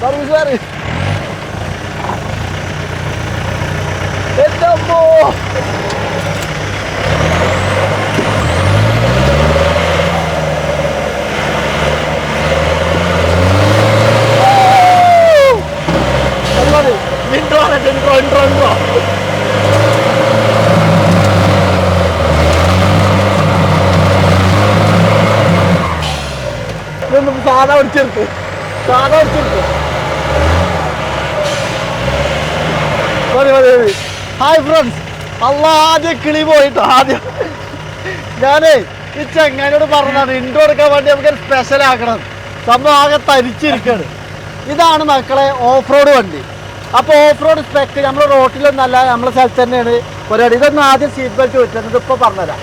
Service എന്റെ അമ്മോ എന്താണ് ഇൻട്രോ ആണ് ഇൻട്രോ ഇതൊന്നും സാധാ ഒടിച്ചെടുത്ത് സാധാ ഒടിച്ചെടുത്ത് മതി മതി മതി. ഹായ് ഫ്രണ്ട്സ് അല്ല ആദ്യം കിളി പോയിട്ട് ആദ്യം. ഞാനേ ഈ ചെങ്ങാനോട് പറഞ്ഞതാണ് ഇൻഡോ എടുക്കാൻ വേണ്ടി നമുക്ക് സ്പെഷ്യൽ ആക്കണം. സംഭവം ആകെ തരിച്ചിരിക്കാണ്. ഇതാണ് മക്കളെ ഓഫ് റോഡ് വണ്ടി. അപ്പോൾ ഓഫ് റോഡ് സ്പെക്ക് നമ്മൾ റോട്ടിലൊന്നല്ല നമ്മളെ സ്ഥലത്ത് തന്നെയാണ് പരിപാടി. ഇതൊന്നും ആദ്യം സീറ്റ് ബെൽറ്റ് വെച്ചിരുന്നത് ഇപ്പോൾ പറഞ്ഞുതരാം.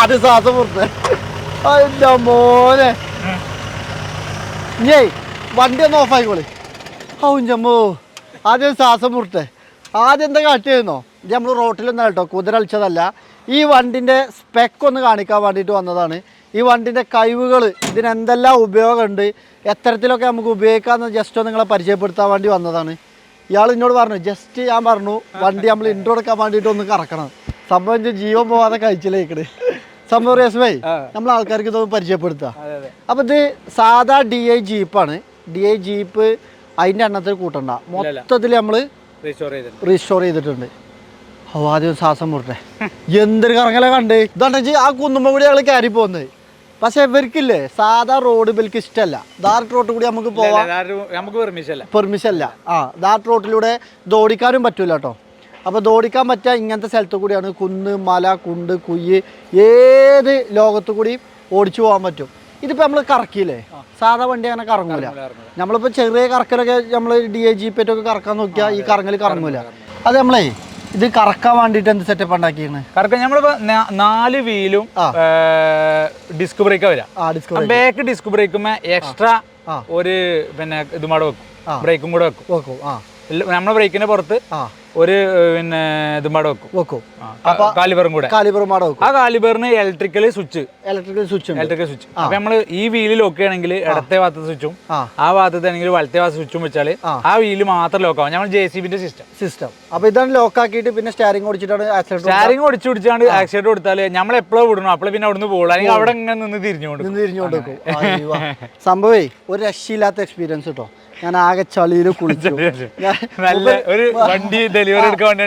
ആദ്യം ശ്വാസം പുറത്ത് അതിന്റെ മോനെ. ഞേ വണ്ടി ഒന്ന് ഓഫായിക്കോളി ഔഞ്ചമ്മോ ആദ്യം ശ്വാസം മുറിട്ടെ ആദ്യം എന്താ കാട്ടിയായിരുന്നോ ഇത് നമ്മൾ റോട്ടിലൊന്നും കേട്ടോ കുതിര അളിച്ചതല്ല ഈ വണ്ടിന്റെ സ്പെക്ക് ഒന്ന് കാണിക്കാൻ വേണ്ടിയിട്ട് വന്നതാണ്. ഈ വണ്ടിന്റെ കഴിവുകൾ ഇതിനെന്തെല്ലാം ഉപയോഗമുണ്ട് എത്തരത്തിലൊക്കെ നമുക്ക് ഉപയോഗിക്കാമെന്ന് ജസ്റ്റ് ഒന്ന് നിങ്ങളെ പരിചയപ്പെടുത്താൻ വേണ്ടി വന്നതാണ്. ഇയാൾ എന്നോട് പറഞ്ഞു ജസ്റ്റ് ഞാൻ പറഞ്ഞു വണ്ടി നമ്മൾ ഇൻട്രോ എടുക്കാൻ വേണ്ടിയിട്ട് ഒന്ന് കറക്കണം. സംഭവം ജീവൻ പോവാതെ കഴിച്ചില്ലേക്കണ് സംഭവം രേസ്മേ നമ്മൾ ആൾക്കാർക്ക് ഇതൊന്ന് പരിചയപ്പെടുത്താം. അപ്പോൾ ഇത് സാധാ ഡി ഐ ജീപ്പാണ്. ഡി ഐ ജീപ്പ് അതിന്റെ എണ്ണത്തിൽ കൂട്ടണ്ട. മൊത്തത്തിൽ നമ്മൾ റീസ്റ്റോർ ചെയ്തിട്ടുണ്ട്. ഓ ആദ്യം ശ്വാസം മുറട്ടെ എന്തൊരു കറങ്ങല കണ്ട്. ഇതാണ് ആ കുന്നുമ്പ കൂടി ഞങ്ങൾ കയറി പോകുന്നത് പക്ഷെ ഇവർക്കില്ലേ സാധാ റോഡ് ഇവർക്ക് ഇഷ്ടമല്ല ദാർട്ട് റോഡ് കൂടി നമുക്ക് പോവാം. നമുക്ക് പെർമിഷൻ അല്ല പെർമിഷൻ അല്ല ആ ദാർട്ട് റോട്ടിലൂടെ ദോടിക്കാനും പറ്റൂല കേട്ടോ അപ്പോൾ ദോടിക്കാൻ പറ്റുക ഇങ്ങനത്തെ സ്ഥലത്ത് കൂടിയാണ് കുന്ന് മല കുണ്ട് കുയ്യ് ഏത് ലോകത്ത് കൂടി ഓടിച്ചു പോകാൻ പറ്റും. ഇതിപ്പോൾ നമ്മൾ കറക്കിയില്ലേ? സാധാ വണ്ടി അങ്ങനെ കറങ്ങൂല. നമ്മളിപ്പോൾ ചെറിയ കറക്കലൊക്കെ നമ്മൾ ഡി എ ജി പേറ്റൊക്കെ കറക്കാൻ നോക്കിയാൽ ഈ കറങ്ങൽ കറങ്ങൂല. അത് നമ്മളേ ഇത് കറക്കാൻ വേണ്ടിയിട്ട് എന്ത് സെറ്റപ്പ് ഉണ്ടാക്കിയാണ് കറക്കാൻ നമ്മളിപ്പോ നാല് വീലും ഡിസ്ക് ബ്രേക്കാ വരാം. ബാക്ക് ഡിസ്ക് ബ്രേക്കുമ്പോ എക്സ്ട്രാ ഒരു പിന്നെ ഇതും കൂടെ വെക്കും. ബ്രേക്കും കൂടെ വെക്കും. വെക്കും ആ. നമ്മളെ ബ്രേക്കിന്റെ പുറത്ത് ഒരു പിന്നെ ഇത് കൂടെ വെക്കും. വെക്കും അപ്പൊ കാലിബറും കൂടെ. കാലിബറും മാട വെക്കും. ആ കാലിബറിന് electrical switch electrical switch electrical switch അപ്പൊ നമ്മൾ ഈ വീൽ ലോക്ക് ചെയ്യണമെങ്കിൽ ഇടത്തെ ഭാഗത്ത് സ്വിച്ചും ആ. ഭാഗത്ത് ആണെങ്കിൽ വലത്തെ ഭാഗത്ത് സ്വിച്ചും വെച്ചാൽ ആ. വീൽ മാത്രം ലോക്ക് ആവും. നമ്മൾ ജെ സി ബിന്റെ സിസ്റ്റം സിസ്റ്റം അപ്പൊ ഇതാണ് ലോക്ക് ആക്കിയിട്ട് പിന്നെ സ്റ്റാരിങ് ഓടിച്ചിട്ടാണ് സ്റ്റാരിങ് ഒടിച്ചു പിടിച്ചാണ്ട് ആക്സിഡന്റ് കൊടുത്താൽ നമ്മൾ എപ്പോഴും വിടണം? അപ്പോൾ പിന്നെ അവിടുന്ന് പോകുള്ളൂ. അല്ലെങ്കിൽ അവിടെ ഇങ്ങനെ നിന്ന് തിരിഞ്ഞുകൊണ്ട് നിന്ന് അയ്യോ. സംഭവേ ഒരു രക്ഷയില്ലാത്ത എക്സ്പീരിയൻസ് കേട്ടോ ഞാൻ ആകെ ചളിയിൽ കുളിച്ചു നല്ല ഒരു വണ്ടി ഡെലിവറി എടുക്കാൻ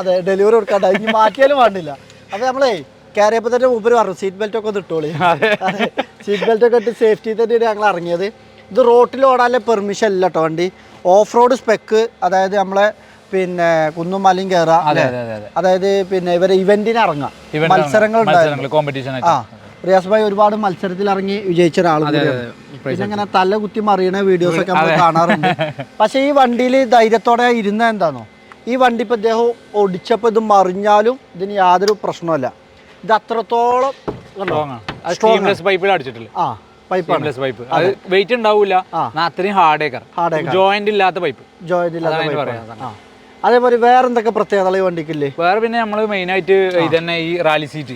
അതെ, ഡെലിവറി കൊടുക്കാണ്ട്. ഇനി മാറ്റിയാലും വേണ്ടില്ല. അപ്പൊ നമ്മളേ കയറിയപ്പോ തന്നെ മൂപ്പര് പറഞ്ഞു സീറ്റ് ബെൽറ്റ് ഒക്കെ ഒന്ന് ഇട്ടോളി. സീറ്റ് ബെൽറ്റ് ഒക്കെ ഇട്ട് സേഫ്റ്റി തന്നെയാണ് ഞങ്ങൾ ഇറങ്ങിയത്. ഇത് റോട്ടിൽ ഓടാനുള്ള പെർമിഷൻ അല്ല കേട്ടോ വണ്ടി. ഓഫ് റോഡ് സ്പെക്ക് അതായത് നമ്മളെ പിന്നെ കുന്നും മലയും കയറാം അതെ അതെ അതെ അതെ. അതായത് പിന്നെ ഇവരെ ഇവന്റിന് ഇറങ്ങാം. മത്സരങ്ങൾ ഉണ്ടായിരുന്നു. കോമ്പറ്റീഷൻ ആ. റിയാസ് ഭായി ഒരുപാട് മത്സരത്തിൽ ഇറങ്ങി വിജയിച്ച ഒരാളാണ് പിന്നെ ഇങ്ങനെ തല കുത്തി മറിയണ വീഡിയോസ് ഒക്കെ നമ്മൾ കാണാറുണ്ട്. പക്ഷേ ഈ വണ്ടിയിൽ ധൈര്യത്തോടെ ഇരുന്ന എന്താണോ ഈ വണ്ടി ഇപ്പൊ ഇദ്ദേഹം ഒടിച്ചപ്പോൾ ഇത് മറിഞ്ഞാലും ഇതിന് യാതൊരു പ്രശ്നമല്ല ഇത് അത്രത്തോളം ആ. പൈപ്പ് അത് വെയിറ്റ് ഉണ്ടാവില്ല അത്രയും ഹാർഡ് ഏക്കർ ജോയിന്റ് ഇല്ലാത്ത പൈപ്പ് ജോയിന്റ് ഇല്ലാത്ത അതാണ് അതേപോലെ വേറെ എന്തൊക്കെ പ്രത്യേകതകൾ ഈ വണ്ടിക്കില്ലേ? വേറെ പിന്നെ നമ്മൾ മെയിൻ ആയിട്ട് ഇതന്നെ ഈ റാലി സീറ്റ്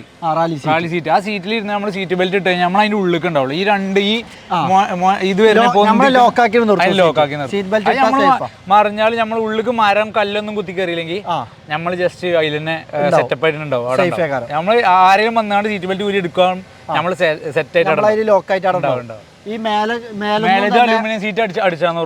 റാലി സീറ്റ് ആ സീറ്റിൽ ഇരുന്ന് നമ്മൾ സീറ്റ് ബെൽറ്റ് ഇട്ട് കഴിഞ്ഞാൽ നമ്മൾ അതിന്റെ ഉള്ളിലേക്ക് ഉണ്ടാവുള്ളൂ. ഈ രണ്ട് ഈ ഇത് വരുന്ന ലോക്കാക്കി ലോക്കാക്കി. മറിഞ്ഞാൽ നമ്മൾ ഉള്ളിലേക്ക് മരം കല്ലൊന്നും കുത്തി കയറിയില്ലെങ്കിൽ നമ്മൾ ജസ്റ്റ് അതിൽ തന്നെ സെറ്റപ്പ് ആയിട്ടുണ്ടാവും നമ്മൾ ആരെയും വന്നാണ്ട് സീറ്റ് ബെൽറ്റ് കൂടി എടുക്കാൻ നമ്മൾ സെറ്റ് ആയിട്ട് ലോക്കായിട്ട് ഉണ്ടാവും. ഈ മേലെ മേലെ അലൂമിനിയം സീറ്റ് അടിച്ച് അടിച്ചാന്ന്.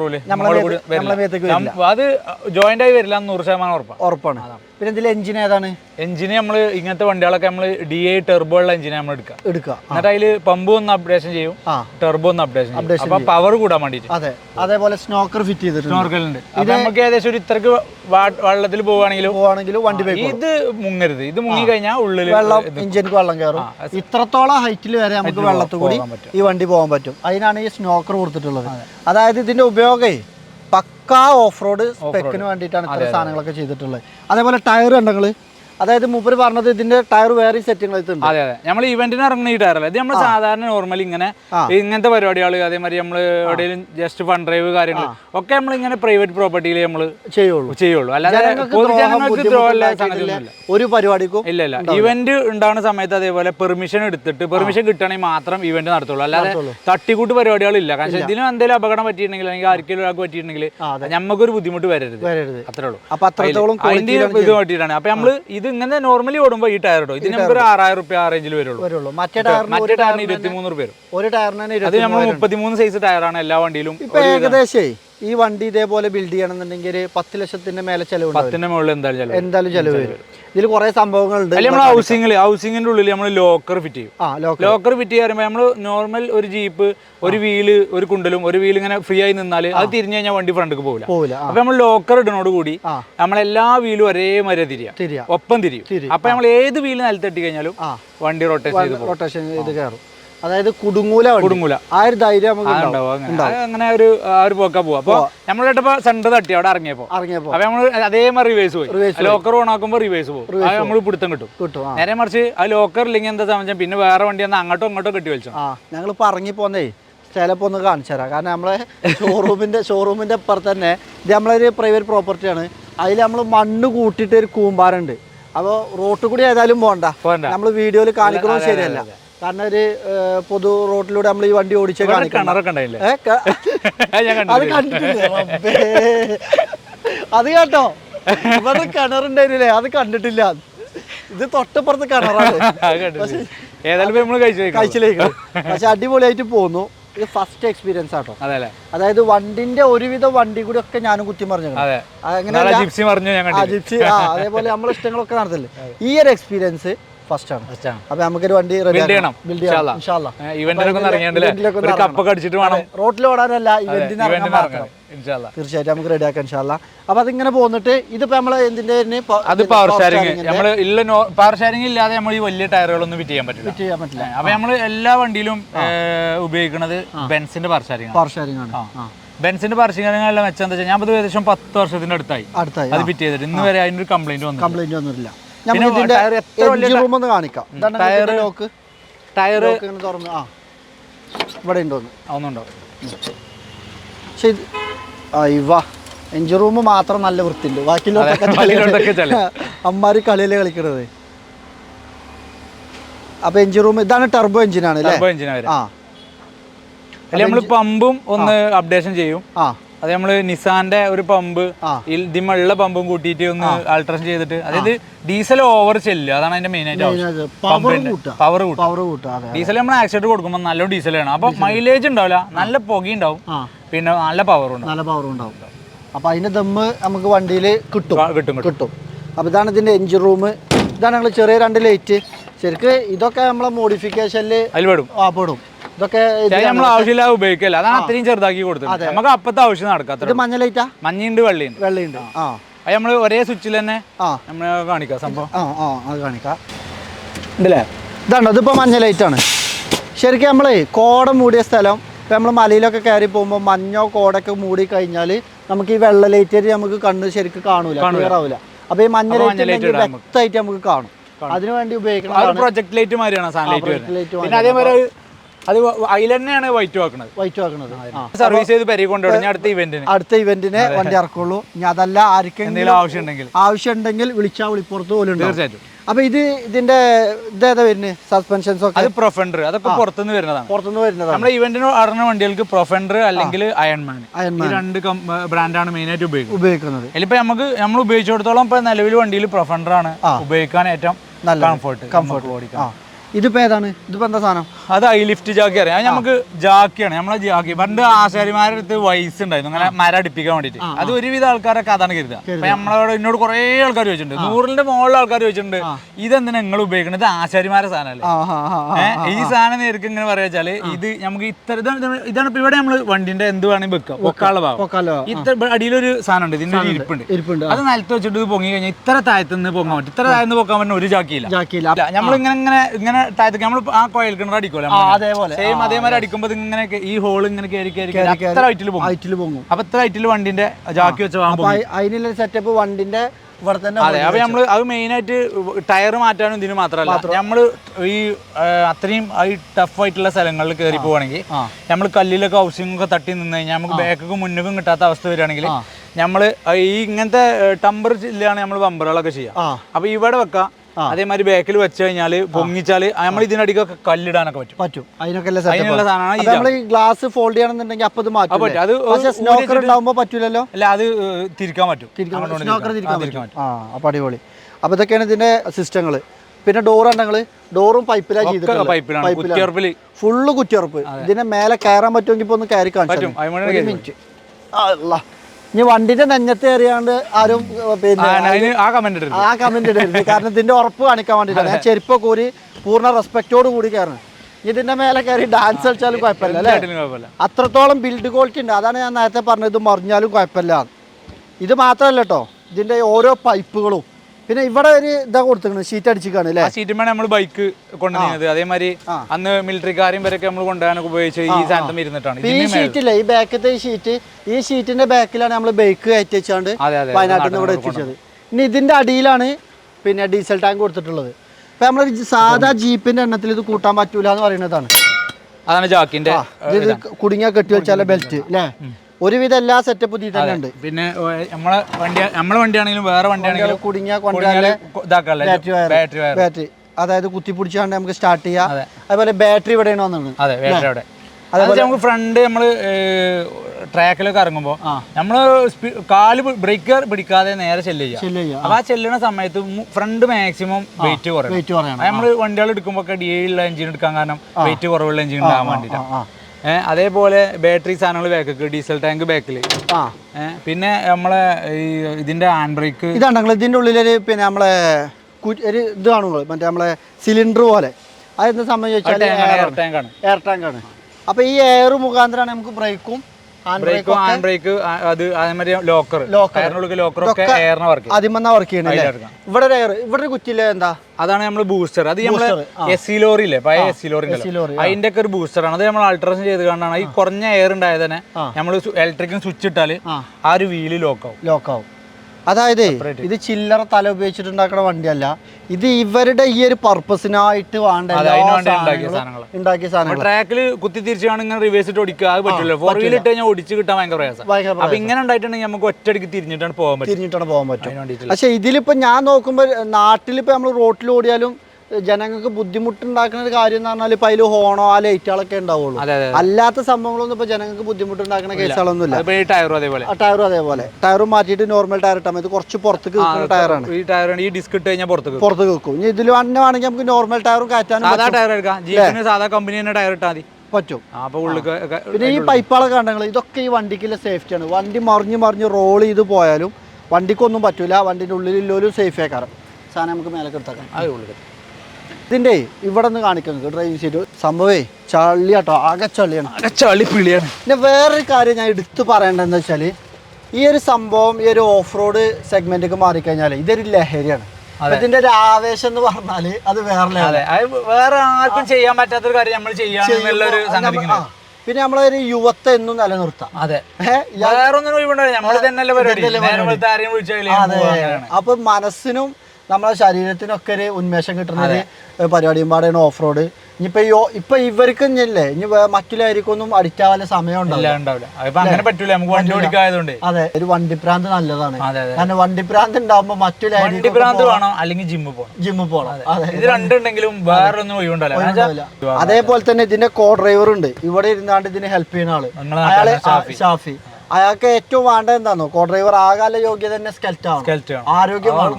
നം- അത് ജോയിന്റ് ആയി വരില്ല നൂറ് ശതമാനം ഉറപ്പാണ്. ഉറപ്പാണ് പിന്നെ ഇതിൽ എഞ്ചിൻ ഏതാണ്? എഞ്ചിന് നമ്മൾ ഇങ്ങനത്തെ വണ്ടികളൊക്കെ നമ്മൾ ഡി ഐ ടെർബോ ഉള്ള എഞ്ചിനെ നമ്മൾ എടുക്കുക. എടുക്കുക. എന്നിട്ട് അതിൽ പമ്പ് ഒന്ന് അപ്ഡേഷൻ ചെയ്യും ടെർബോ ഒന്ന് അപ്ഡേഷൻ ചെയ്യും. അപ്പൊ പവർ കൂടാൻ വേണ്ടിയിട്ട് അതെ. അതേപോലെ സ്നോക്കർ ഫിറ്റ് ചെയ്തിട്ടുണ്ട്. സ്നോർക്കലുണ്ട് ഇത് നമുക്ക് ഏകദേശം ഒരു ഇത്രക്ക് വെള്ളത്തിൽ പോവുകയാണെങ്കിലും പോവാണെങ്കിലും വണ്ടി ഇത് മുങ്ങരുത്. ഇത് മുങ്ങി കഴിഞ്ഞാൽ ഉള്ളിൽ വെള്ളം എഞ്ചിനക്ക് വെള്ളം കയറും. ഇത്രത്തോളം ഹൈറ്റിൽ വരെ നമുക്ക് വെള്ളത്തിൽ കൂടി ഈ വണ്ടി പോകാൻ പറ്റും. അതിനാണ് ഈ സ്നോക്കർ കൊടുത്തിട്ടുള്ളത്. അതായത് ഇതിന്റെ ഉപയോഗേ പക്കാ ഓഫ് റോഡ് സ്പെക്കിന് വേണ്ടിയിട്ടാണ് ഇത്ര സാധനങ്ങളൊക്കെ ചെയ്തിട്ടുള്ളത്. അതേപോലെ ടയർ ഉണ്ടെങ്കിൽ അതായത് മൂപ്പര് പറഞ്ഞത് ഇതിന്റെ ടയർ വേറെ സെറ്റിംഗ് അതെ അതെ. നമ്മൾ ഇവന്റിന് ഇറങ്ങുന്ന ഈ ടയർ ടയറല്ല? ഇത് നമ്മൾ സാധാരണ നോർമലി ഇങ്ങനെ. ഇങ്ങനത്തെ പരിപാടികൾ അതേമാതിരി നമ്മൾ എവിടെയും ജസ്റ്റ് ഫണ്ട് ഡ്രൈവ് കാര്യങ്ങൾ ഒക്കെ നമ്മൾ ഇങ്ങനെ പ്രൈവറ്റ് പ്രോപ്പർട്ടിയിൽ നമ്മൾ ചെയ്യുള്ളൂ. ചെയ്യുള്ളൂ. അല്ലാതെ ഒരു പരിപാടിക്കും ഇല്ല ഇല്ല. ഇവന്റ് ഉണ്ടാവുന്ന സമയത്ത് അതേപോലെ പെർമിഷൻ എടുത്തിട്ട് പെർമിഷൻ കിട്ടണമെങ്കിൽ മാത്രം ഇവന്റ് നടത്തുള്ളൂ. അല്ലാതെ തട്ടിക്കൂട്ട് പരിപാടികളില്ല. കാരണം ഇതിന് എന്തെങ്കിലും അപകടം പറ്റിയിട്ടുണ്ടെങ്കിൽ അല്ലെങ്കിൽ ആർക്കെങ്കിലും ഒരാൾക്ക് പറ്റിയിട്ടുണ്ടെങ്കിൽ നമുക്കൊരു ബുദ്ധിമുട്ട് വരരുത്. വരരുത്. അത്രേ ഉള്ളൂ. അപ്പൊ അത്രത്തോളം അതിന്റെ ഇത് പറ്റിയിട്ടാണ് അപ്പൊ നമ്മൾ ഇത് ഇങ്ങനെ നോർമലി ഓടുമ്പോൾ ഈ ടയർ ഇടും. ഇതിന് നമുക്ക് ഒരു ആറായിരം റുപ്യ ആ റേഞ്ചിൽ വരുള്ളൂ. മറ്റേ ടയറിന് മറ്റേ ടയറിന് ഇരുപത്തി മൂന്ന് റുപ്യ വരും ഒരു ടയറിന് അത് നമ്മൾ മുപ്പത്തിമൂന്ന് സൈസ് ടയറാണ് എല്ലാ വണ്ടിയിലും ഇപ്പൊ ഏകദേശേ ഈ വണ്ടി ഇതേപോലെ ബിൽഡ് ചെയ്യണമെന്നുണ്ടെങ്കിൽ ഒരു പത്ത് ലക്ഷത്തിന്റെ മേലെ ചെലവ് പത്തിന്റെ മുകളിൽ എന്തായാലും ചെലവ്. എന്തായാലും ചെലവ് വരും. ഇതിൽ കുറെ സംഭവങ്ങളുണ്ട്. അല്ലെങ്കിൽ നമ്മൾ ഹൗസിംഗിൽ ഹൗസിംഗിന്റെ ഉള്ളിൽ നമ്മൾ ലോക്കർ ഫിറ്റ് ചെയ്യും. ലോക്കർ. ഫിറ്റ് ചെയ്യുമ്പോൾ നമ്മൾ നോർമൽ ഒരു ജീപ്പ് ഒരു വീൽ ഒരു കുണ്ടലും ഒരു വീൽ ഇങ്ങനെ ഫ്രീ ആയി നിന്നാൽ അത് തിരിഞ്ഞു കഴിഞ്ഞാൽ വണ്ടി ഫ്രണ്ടിക്ക് പോകില്ല അപ്പൊ നമ്മൾ ലോക്കർ ഇടുന്നോട് കൂടി. നമ്മളെല്ലാ വീലും ഒരേമാതിരി തിരിയാം. ഒപ്പം തിരിയും. അപ്പൊ നമ്മൾ ഏത് വീൽ നിലത്തെട്ടി കഴിഞ്ഞാലും വണ്ടി റൊട്ടേഷൻ റൊട്ടേഷൻ ചെയ്ത് കയറും അതായത് കുടുങ്ങൂല. കുടുങ്ങൂല. ആ ഒരു ധൈര്യം അങ്ങനെ. ഒരു ആ ഒരു പോക്കാ പോവാ. അപ്പൊ നമ്മൾ കേട്ടപ്പോ സെന്റർ തട്ടി അവിടെ ഇറങ്ങിയപ്പോ. ഇറങ്ങിയപ്പോ. അപ്പൊ നമ്മൾ അതേമാതിരി റിവേഴ്സ് പോയി. ലോക്കർ ഓൺ ആക്കുമ്പോൾ റിവേഴ്സ് പോകും. അത് നമ്മൾ പിടുത്തം കിട്ടും. കിട്ടും നേരെ മറിച്ച് ആ ലോക്കർ ഇല്ലെങ്കിൽ എന്താ സംബന്ധിച്ചാൽ പിന്നെ വേറെ വണ്ടി എന്നാൽ അങ്ങോട്ടും ഇങ്ങോട്ടും കെട്ടി വലിച്ചു. ആ ഞങ്ങളിപ്പോൾ ഇറങ്ങി പോന്നേ ചിലപ്പോൾ ഒന്ന് കാണിച്ചു തരാം. കാരണം നമ്മളെ ഷോറൂമിന്റെ ഷോറൂമിന്റെ അപ്പുറത്ത് തന്നെ ഇത് നമ്മളൊരു പ്രൈവറ്റ് പ്രോപ്പർട്ടിയാണ് അതിൽ നമ്മൾ മണ്ണ് കൂട്ടിയിട്ട് ഒരു കൂമ്പാറുണ്ട് അപ്പോൾ റോട്ട് കൂടി ഏതായാലും പോകണ്ട പോകണ്ട. നമ്മൾ വീഡിയോയിൽ കാണിക്കണോ ശരിയല്ല. കാരണം ഒരു പൊതു റോഡിലൂടെ നമ്മൾ ഈ വണ്ടി ഓടിച്ച അത് കണ്ടിട്ടില്ല. കേട്ടോ. ഇവിടെ കിണറുണ്ടായിരുന്നില്ലേ അത് കണ്ടിട്ടില്ല. ഇത് തൊട്ടപ്പുറത്ത് കിണറാണ്. കഴിച്ചിലേക്ക് പക്ഷെ അടിപൊളിയായിട്ട് പോന്നു. ഇത് ഫസ്റ്റ് എക്സ്പീരിയൻസ് ആട്ടോ. അതായത് വണ്ടിന്റെ ഒരുവിധം വണ്ടി കൂടി ഒക്കെ ഞാനും കുത്തി അങ്ങനെ നാളെ ജിപ്സി അതേപോലെ നമ്മളെ ഇഷ്ടങ്ങളൊക്കെ നടത്തില്ലേ? ഈ ഒരു എക്സ്പീരിയൻസ് ഫസ്റ്റ് ആണ്. ഫസ്റ്റാണ്. അപ്പൊ നമുക്കൊരു വണ്ടി. ബിൽഡ്. ചെയ്യണം. ഇവന്റിലൊക്കെ കപ്പൊക്കെ അടിച്ചിട്ട് വേണം. റോട്ടിൽ ഓടാനല്ല ഇവന്റിന് ഇറങ്ങാൻ ഇവന്റിന് മാത്രം. തീർച്ചയായിട്ടും നമുക്ക് റെഡി ആക്കാം ഇൻഷാല്ല അപ്പൊ അതിങ്ങനെ പോന്നിട്ട് ഇതിപ്പോ നമ്മളെ എന്തിന്റെ അത് പവർ നമ്മൾ ഇല്ല പവർ ഷെയറിംഗ് ഇല്ലാതെ നമ്മൾ ഈ വലിയ ടയറുകളൊന്നും ഫിറ്റ് ചെയ്യാൻ പറ്റില്ല. ചെയ്യാൻ പറ്റില്ല. അപ്പൊ നമ്മൾ എല്ലാ വണ്ടിയിലും ഉപയോഗിക്കുന്നത് ബെൻസിന്റെ പവർ ഷെയറിംഗ് പവർ ഷെയറിംഗ് ആണ്. ബെൻസിന്റെ ഷെയറിംഗ് എല്ലാം മെച്ചം എന്താ വെച്ചാൽ ഞാൻ ഏകദേശം പത്ത് വർഷത്തിന്റെ അടുത്തായി. അടുത്തായി. അത് ഫിറ്റ് ചെയ്തിട്ട് ഇന്ന് വരെ അതിനൊരു കംപ്ലൈന്റ് വന്നു കംപ്ലൈന്റ് ഒന്നുമില്ല ഇതിന്റെ റൂം ഒന്ന് കാണിക്കാം. Tyre lock. ടയർ തുറന്ന് ആ. ഇവിടെ ഉണ്ടോന്ന് ഒന്നുണ്ടോ പക്ഷെ ഇത് ആ ഇവ എൻജിൻ റൂം മാത്രം നല്ല വൃത്തിയുണ്ട്. ബാക്കിയുള്ളതൊക്കെ അമ്മാര് കളിയല്ലേ കളിക്കണത്. അപ്പൊ എഞ്ചിൻ റൂം ഇതാണ് ടർബോ എഞ്ചിനാണ് ടർബോ എഞ്ചിൻ വരെ ആ. അല്ലെ നമ്മൾ പമ്പും ഒന്ന് അപ്ഡേഷൻ ചെയ്യും. ആ. അത് നമ്മൾ നിസാന്റെ ഒരു പമ്പ്. ഇതിമുള്ള പമ്പും കൂട്ടിയിട്ട് ഒന്ന് ആൾട്രേഷൻ ചെയ്തിട്ട് അതായത് ഡീസൽ ഓവർ ചെല്ലുക. അതാണ് അതിന്റെ മെയിൻ ആയിട്ട് ആവശ്യം. പവർ കൂട്ടുക. ഡീസൽ നമ്മൾ ആക്സിഡന്റ് കൊടുക്കുമ്പോൾ നല്ല ഡീസൽ വേണം. അപ്പൊ മൈലേജ് ഉണ്ടാവില്ല. നല്ല പുകയുണ്ടാവും പിന്നെ നല്ല പവർ ഉണ്ടാവും. നല്ല പവർ ഉണ്ടാവും. അപ്പൊ അതിന്റെ ദമ്മ് നമുക്ക് വണ്ടിയിൽ കിട്ടും. കിട്ടും കിട്ടും. അപ്പൊ ഇതാണ് ഇതിന്റെ എഞ്ചിൻ റൂം ഇതാണ് ഞങ്ങൾ ചെറിയ രണ്ട് ലൈറ്റ് ശരിക്ക് ഇതൊക്കെ നമ്മളെ മോഡിഫിക്കേഷനിൽ അതിൽ പെടും. ആ പെടും. ഇതൊക്കെ ഇത് നമ്മൾ ആവശ്യമില്ലാതെ ഉപയോഗിക്കില്ല? അതാണ് അത്രയും ചെറുതാക്കി കൊടുത്തത്. നമുക്ക് അപ്പത്തെ ആവശ്യം നടക്കാത്ത മഞ്ഞ ലൈറ്റാ മഞ്ഞയുണ്ട് വെള്ളയുണ്ട് വെള്ളയുണ്ട് ആ. അത് നമ്മൾ ഒരേ സ്വിച്ചിൽ തന്നെ നമ്മൾ കാണിക്കാം സംഭവം. ആ ആ അത് കാണിക്കാം. ഉണ്ടല്ലേ ഇതാണോ ഇതിപ്പോൾ മഞ്ഞ ലൈറ്റാണ് ശരിക്കും നമ്മളേ കോട മൂടിയ സ്ഥലം ഇപ്പം നമ്മൾ മലയിലൊക്കെ കയറി പോകുമ്പോൾ മഞ്ഞോ കോടൊക്കെ മൂടി കഴിഞ്ഞാൽ നമുക്ക് ഈ വെള്ള ലൈറ്റ് നമുക്ക് കണ്ണ് ശരിക്കും കാണൂല ക്ലിയർ ആവില്ല അപ്പോൾ ഈ മഞ്ഞ ലൈറ്റ്. വ്യക്തമായിട്ട് നമുക്ക് കാണും. അതിനു വേണ്ടി ഉപയോഗിക്കണം പ്രൊജക്ട് ലൈറ്റ് മാറിയാണ് സാധനം ലൈറ്റ് പിന്നെ അതേമാതിരി അത് അതിൽ തന്നെയാണ് വൈറ്റ് വാക്കുന്നത് വൈറ്റ് വാക്കുന്നത് സർവീസ് ചെയ്ത് പെരി കൊണ്ടുപോയി അടുത്ത ഇവന്റിന് അടുത്ത ഇവന്റിന് വണ്ടി ഇറക്കുള്ളൂ. ഇനി അതല്ല ആർക്കെങ്കിലും ഉണ്ടെങ്കിൽ ആവശ്യം ഉണ്ടെങ്കിൽ വിളിച്ചാൽ വിളിപ്പുറത്ത് പോലും തീർച്ചയായിട്ടും. അപ്പൊ ഇത് ഇതിന്റെ ഇതേതാ വരുന്നത് സസ്പെൻഷൻസ് ഒക്കെ? അത് പ്രൊഫൻഡർ അതൊക്കെ പുറത്തുനിന്ന് വരുന്നതാണ്. പുറത്തുനിന്ന് വരുന്നതാണ്. നമ്മുടെ ഇവന്റിന് അടങ്ങുന്ന വണ്ടികൾക്ക് പ്രൊഫൻഡർ അല്ലെങ്കിൽ അയൺമാൻ അയൺമാൻ രണ്ട് ബ്രാൻഡാണ് മെയിൻ ആയിട്ട് ഉപയോഗിക്കുന്നത്. ഉപയോഗിക്കുന്നത്. ഇതിലിപ്പോ നമുക്ക് നമ്മൾ ഉപയോഗിച്ചിടത്തോളം ഇപ്പൊ നിലവിൽ വണ്ടിയിൽ പ്രൊഫൻഡർ ആണ് ഉപയോഗിക്കാൻ ഏറ്റവും നല്ല കംഫർട്ട് കംഫർട്ട് ഓടിക്കാൻ. ആ. ഇതിപ്പോ ഏതാണ്? ഇതിപ്പോ എന്താ സാധനം? അത് ഐ ലിഫ്റ്റ് ജാക്കി അറിയാം. നമുക്ക് ജാക്കിയാണ്. നമ്മളെ ജാക്കി. പണ്ട് ആശാരിമാരുടെ അടുത്ത് വയസ്സ് ഉണ്ടായിരുന്നു. അങ്ങനെ മര അടിപ്പിക്കാൻ വേണ്ടിട്ട് അത് ഒരുവിധ ആൾക്കാരൊക്കെ അതാണ് കരുതുക. അപ്പൊ നമ്മളോട് എന്നോട് കുറെ ആൾക്കാർ ചോദിച്ചിട്ടുണ്ട്. നൂറിന്റെ മുകളിൽ ആൾക്കാർ ചോദിച്ചിട്ടുണ്ട് ഇതെന്തിനാ നിങ്ങൾ ഉപയോഗിക്കുന്നത് ഇത് ആശാരിമാരുടെ സാധനമല്ലേ ഈ സാധനം നേരിട്ട് ഇങ്ങനെ പറയാ വെച്ചാൽ ഇത് നമുക്ക് ഇത്ര ഇതാണ് ഇപ്പൊ ഇവിടെ നമ്മൾ വണ്ടിന്റെ എന്ത് വേണമെങ്കിൽ വെക്കാം പൊക്കാനുള്ള ഭാഗം. ഇത്ര അടിയിലൊരു സാധനം ഉണ്ട് ഇതിന്റെ ഒരു ഇരിപ്പുണ്ട്. ഇരിപ്പുണ്ട് അത് നിലത്ത് വെച്ചിട്ട് ഇത് പൊങ്ങി കഴിഞ്ഞാൽ ഇത്ര താഴത്തുനിന്ന് പൊങ്ങാൻ പറ്റും. ഇത്ര താഴത്തുനിന്ന് പൊക്കാൻ പറ്റുന്ന ഒരു ജാക്കിയില്ല. ജാക്കിയില്ല. നമ്മൾ ഇങ്ങനെ ഇങ്ങനെ ഇങ്ങനെ താഴത്തേക്ക് നമ്മൾ ആ കോയൽ കിണർ അടിക്കുമല്ലോ അതേപോലെ. സെയിം അതേമാതിരി അടിക്കുമ്പോൾ ഇങ്ങനെ ഈ ഹോൾ ഇങ്ങനെ കയറി കയറി അത്ര ഹൈറ്റിൽ പോകും ഹൈറ്റിൽ പോകും അപ്പൊ ഇത്ര ഹൈറ്റിൽ വണ്ടിന്റെ ജാക്കി വെച്ച് അതിനുള്ള സെറ്റപ്പ് വണ്ടിന്റെ ഇവിടെ തന്നെ അതെ അപ്പൊ നമ്മൾ അത് മെയിൻ ആയിട്ട് ടയർ മാറ്റാനും ഇതിന് മാത്രമല്ല. നമ്മൾ ഈ അത്രയും ഈ ടഫ് ആയിട്ടുള്ള സ്ഥലങ്ങളിൽ കയറി പോവാണെങ്കിൽ നമ്മൾ കല്ലിലൊക്കെ ഹൗസിംഗ് ഒക്കെ തട്ടി നിന്ന് കഴിഞ്ഞാൽ നമുക്ക് ബാക്കും മുന്നുക്കും കിട്ടാത്ത അവസ്ഥ വരികയാണെങ്കിൽ നമ്മൾ ഈ ഇങ്ങനത്തെ ടമ്പർ ചില്ലാണ് നമ്മൾ ബമ്പറുകളൊക്കെ ചെയ്യുക അപ്പൊ ഇവിടെ വെക്കാം. അതേമാതിരി ബാക്കിൽ വെച്ച് കഴിഞ്ഞാൽ പൊങ്ങിച്ചാൽ നമ്മൾ ഇതിനടിക്കൊക്കെ കല്ലിടാനൊക്കെ പറ്റും. പറ്റും. അതിനൊക്കെ അതിനുള്ള സാധനമാണ് നമ്മൾ ഈ ഗ്ലാസ് ഫോൾഡ് ചെയ്യണമെന്നുണ്ടെങ്കിൽ അപ്പൊ ഇത് മാറ്റും. അത് സ്നോക്കർ ഉണ്ടാവുമ്പോ പറ്റൂലല്ലോ? അല്ല അത് തിരിക്കാൻ പറ്റും. സ്നോക്കർ തിരിക്കാൻ പറ്റും. ആ അപ്പൊ അടിപൊളി. അപ്പൊ ഇതൊക്കെയാണ് ഇതിന്റെ സിസ്റ്റങ്ങൾ പിന്നെ ഡോർ ഉണ്ടെങ്കിൽ ഡോറും പൈപ്പിലാണ് ചെയ്തിട്ടുള്ളത്. ഫുള്ള് കുറ്റിയുറപ്പ് ഇതിന്റെ മേലെ കയറാൻ പറ്റുമെങ്കിൽ ഒന്ന് കയറി കാണിച്ചു മിനിറ്റ് അല്ലാ. ഇനി വണ്ടിന്റെ നെഞ്ഞത്ത് കയറിയാണ്ട് ആരും പിന്നെ ആ കമന്റ് ആ കമന്റ് ഇടരുത്. കാരണം ഇതിന്റെ ഉറപ്പ് കാണിക്കാൻ വേണ്ടിയിട്ടാണ്. ഞാൻ ചെരുപ്പ് കൂടി പൂർണ റെസ്പെക്റ്റോട് കൂടി കയറണം ഇതിന്റെ മേലെ കയറി ഡാൻസ് കളിച്ചാലും കുഴപ്പമില്ല അല്ലേ? അത്രത്തോളം ബിൽഡ് ക്വാളിറ്റി ഉണ്ട്. അതാണ് ഞാൻ നേരത്തെ പറഞ്ഞത്. ഇത് മറിഞ്ഞാലും കുഴപ്പമില്ല. ഇത് മാത്രമല്ല കേട്ടോ ഇതിന്റെ ഓരോ പൈപ്പുകളും പിന്നെ ഇവിടെ ഒരു ഇതാ കൊടുത്തിരിക്കുന്നത് ഷീറ്റ് അടിച്ചിക്കാണ് അല്ലേ? ആ സീറ്റുമാണ് നമ്മൾ ബൈക്ക് കൊണ്ടുവന്നത് അതേമാതിരി അന്ന് മിലിറ്ററിക്കാരും വരെയൊക്കെ നമ്മൾ കൊണ്ടുപോകാനൊക്കെ ഉപയോഗിച്ച് ഈ സാധനം ഇരുന്നിട്ടാണ്. ഈ ഷീറ്റ് ഈ ബാക്കത്തെ ഈ ഷീറ്റ് ഈ ഷീറ്റിന്റെ ബാക്കിലാണ് നമ്മൾ ബൈക്ക് കയറ്റി വെച്ചാണ്ട് അതെ അതെ വയനാട്ടിൽ നിന്ന് ഇവിടെ എത്തിച്ചത്. ഇനി ഇതിന്റെ അടിയിലാണ് പിന്നെ ഡീസൽ ടാങ്ക് കൊടുത്തിട്ടുള്ളത്. ഇപ്പൊ നമ്മൾ സാധാ ജീപ്പിന്റെ എണ്ണത്തിൽ ഇത് കൂട്ടാൻ പറ്റൂല എന്ന് പറയുന്നതാണ്. അതാണ് ജാക്കിന്റെ ഇത് കുടുങ്ങിയ കെട്ടി വെച്ചാലെ ബെൽറ്റ് അല്ലേ ഒരുവിധം എല്ലാ സെറ്റപ്പ് ഇതിൽ തന്നെ ഉണ്ട്. പിന്നെ നമ്മളെ വണ്ടി നമ്മളെ വണ്ടിയാണെങ്കിലും വേറെ വണ്ടിയാണെങ്കിലും കുടുങ്ങിയ കൊണ്ടാലെ ബാറ്ററി ബാറ്ററി അതായത് കുത്തി പിടിച്ചാണ്ട് നമുക്ക് സ്റ്റാർട്ട് ചെയ്യാം. അതെ. അതുപോലെ ബാറ്ററി ഇവിടെയാണ് വന്നത്. അതെ ബാറ്ററി അവിടെ. അതുപോലെ നമുക്ക് ഫ്രണ്ട് നമ്മൾ ട്രാക്കിലൊക്കെ ഇറങ്ങുമ്പോൾ നമ്മൾ കാൽ ബ്രേക്കർ പിടിക്കാതെ നേരെ ചെല്ല് ചെയ്യാം അപ്പൊ ആ ചെല്ലുന്ന സമയത്ത് ഫ്രണ്ട് മാക്സിമം വെയിറ്റ് കുറയും നമ്മൾ വണ്ടികൾ എടുക്കുമ്പോൾ ഡി ഉള്ള എഞ്ചിൻ എടുക്കാൻ കാരണം വെയിറ്റ് കുറവുള്ള എഞ്ചിൻ ഉണ്ടാകാൻ വേണ്ടിയിട്ടാണ് അതേപോലെ ബാറ്ററി സാധനങ്ങൾ ബാക്കിൽ ഡീസൽ ടാങ്ക് ബാക്കിൽ. ആ. പിന്നെ നമ്മളെ ഈ ഇതിന്റെ ഹാൻഡ് ബ്രേക്ക്. ഇതാണ് ഇതിന്റെ ഉള്ളിലൊരു പിന്നെ നമ്മളെ ഒരു ഇത് കാണുള്ളു മറ്റേ നമ്മളെ സിലിണ്ടർ പോലെ. അതെന്താ സംബന്ധിച്ചാൽ എയർ ടാങ്ക് ആണ് എയർ ടാങ്ക് ആണ് അപ്പൊ ഈ എയർ മുഖാന്തരമാണ് നമുക്ക് ബ്രേക്കും ബ്രേക്കും ഹാൻഡ് ബ്രേക്ക് അത് അതേമാതിരി ലോക്കർ ലോക്കർ ഒക്കെ എയറിന് വർക്ക് അതിമെന്നാ വർക്ക് ഇവിടെ ഒരു എയർ ഇവിടെ ഒരു കുറ്റിയില്ല എന്താ? അതാണ് നമ്മൾ ബൂസ്റ്റർ അത് നമ്മൾ എസ് സി ലോറി ഇല്ലേ? പഴയ എസ് സി ലോറി അതിന്റെ ഒക്കെ ഒരു ബൂസ്റ്റർ ആണ്. അത് നമ്മൾ അൾട്രാസൗണ്ട് ചെയ്ത് കണ്ടാണ് ഈ കുറഞ്ഞ എയർ ഉണ്ടായതന്നെ നമ്മൾ ഇലക്ട്രിക്കും സ്വിച്ച് ഇട്ടാൽ ആ. ഒരു വീൽ ലോക്ക് ആവും. ലോക്കാവും അതായത് ഇത് ചില്ലറ തല ഉപയോഗിച്ചിട്ടുണ്ടാക്കുന്ന വണ്ടിയല്ല. ഇത് ഇവരുടെ ഈ ഒരു പർപ്പസിനായിട്ട് വേണ്ട ഉണ്ടാക്കിയ സാധനങ്ങൾ ട്രാക്കിൽ കുത്തി തിരിച്ചു ഇങ്ങനെ റിവേഴ്സ് ഇട്ട് ഓടിക്കുക അത് പറ്റില്ല ഫോർ വീലർ ഇട്ട് കഴിഞ്ഞാൽ ഓടിച്ച് കിട്ടാൻ ഭയങ്കര പ്രയാസം. അപ്പൊ ഇങ്ങനെ ഉണ്ടായിട്ടുണ്ടെങ്കിൽ നമുക്ക് ഒറ്റയടിക്ക് തിരിഞ്ഞിട്ടാണ് പോകാൻ പറ്റും. തിരിഞ്ഞിട്ടാണ് പോകാൻ പറ്റും. പക്ഷെ ഇതിലിപ്പോ ഞാൻ നോക്കുമ്പോൾ നാട്ടിലിപ്പോ നമ്മൾ റോട്ടിൽ ഓടിയാലും ജനങ്ങൾക്ക് ബുദ്ധിമുട്ടുണ്ടാക്കുന്ന ഒരു കാര്യം എന്ന് പറഞ്ഞാൽ ഇപ്പൊ അതിൽ ഹോണോ ആ ലൈറ്റുകളൊക്കെ ഉണ്ടാവുള്ളൂ. അല്ലാത്ത സംഭവങ്ങളൊന്നും ഇപ്പൊ ജനങ്ങൾക്ക് ബുദ്ധിമുട്ടുണ്ടാക്കുന്ന കേസുകളൊന്നും ഇല്ല അതിപ്പോ ടയറും അതേപോലെ. ടയറും അതേപോലെ. ടയറും മാറ്റിയിട്ട് നോർമൽ ടയർ ഇട്ടാൽ മതി. ഇത് കുറച്ച് പുറത്തേക്ക് നിൽക്കുന്ന ടയറാണ് ഈ ടയറാണ് ഈ ഡിസ്ക് ഇട്ട് കഴിഞ്ഞാൽ പുറത്തേക്ക് പുറത്തേക്ക് ഇനി ഇതിൽ തന്നെ വേണമെങ്കിൽ നമുക്ക് നോർമൽ ടയറും കാറ്റാനും സാധാ ടയർ എടുക്കാം. സാധാ കമ്പനി തന്നെ ടയർ ഇട്ടാൽ മതി. പറ്റും. പിന്നെ ഈ പൈപ്പുകളൊക്കെ കണ്ടെങ്കിൽ ഇതൊക്കെ ഈ വണ്ടിക്കുള്ള സേഫ്റ്റിയാണ് വണ്ടി മറിഞ്ഞ് മറിഞ്ഞ് റോൾ ചെയ്ത് പോയാലും വണ്ടിക്കൊന്നും പറ്റൂല. വണ്ടിന്റെ ഉള്ളിലുള്ളൊരു സേഫ് ആക്കാറ്. സാധനം നമുക്ക് മേലെ എടുത്തേക്കാം ഇതിന്റെ ഇവിടെ നിന്ന് കാണിക്കുന്നത് ഡ്രൈവിംഗ് സീറ്റ് സംഭവേ ചള്ളി കേട്ടോ ആകെ ചള്ളിയാണ് ചളി പിളിയാണ്. പിന്നെ വേറൊരു കാര്യം ഞാൻ എടുത്തു പറയേണ്ടതെന്ന് വെച്ചാൽ ഈ ഒരു സംഭവം ഈ ഒരു ഓഫ് റോഡ് സെഗ്മെന്റ് മാറിക്കഴിഞ്ഞാൽ ഇതൊരു ലഹരിയാണ്. ഇതിന്റെ ഒരു ആവേശം എന്ന് പറഞ്ഞാൽ അത് വേറെ വേറെ ആർക്കും ചെയ്യാൻ പറ്റാത്തൊരു കാര്യം നമ്മൾ ചെയ്യാന്നുള്ള ഒരു സംഗതി പിന്നെ നമ്മളെ ഒരു യുവത്വം എന്നും നിലനിർത്താം. അതെ. വേറൊന്നും നമ്മൾ പരിപാടി. അതെ. അപ്പൊ മനസ്സിനും നമ്മളെ ശരീരത്തിനൊക്കെ ഒരു ഉന്മേഷം കിട്ടുന്ന ഒരു പരിപാടിയും പാടെയാണ് ഓഫ് റോഡ് ഇനിയിപ്പോ ഈ ഇപ്പൊ ഇവർക്ക് ഇല്ലേ ഇനി മറ്റുള്ളവർക്കൊന്നും അഡിക്റ്റ് ആവാൻ സമയം ഉണ്ടാവില്ല. അതെ ഒരു വണ്ടിപ്രാന്ത് നല്ലതാണ്. കാരണം വണ്ടിപ്രാന്ത് ഉണ്ടാവുമ്പോ വണ്ടി മറ്റുള്ള അല്ലെങ്കിൽ ജിമ്മിൽ പോകണം ജിമ്മിൽ പോകണം അതെ. ഇത് രണ്ടുണ്ടെങ്കിലും വേറെ ഒന്നും ഒഴിവുണ്ടല്ലോ ഉണ്ടാവില്ല. അതേപോലെ തന്നെ ഇതിന്റെ കോ ഡ്രൈവർ ഉണ്ട്. ഇവിടെ ഇരുന്നാണ്ട് ഇതിന് ഹെൽപ്പ് ചെയ്യുന്ന ആൾ. അയാൾ ഷാഫി. അയാൾക്ക് ഏറ്റവും വേണ്ടത് എന്താണോ കോ ഡ്രൈവർ ആകാല യോഗ്യത തന്നെ സ്കെൽറ്റ് ആണ്. സ്കെൽറ്റ് വേണം ആരോഗ്യം അവൻ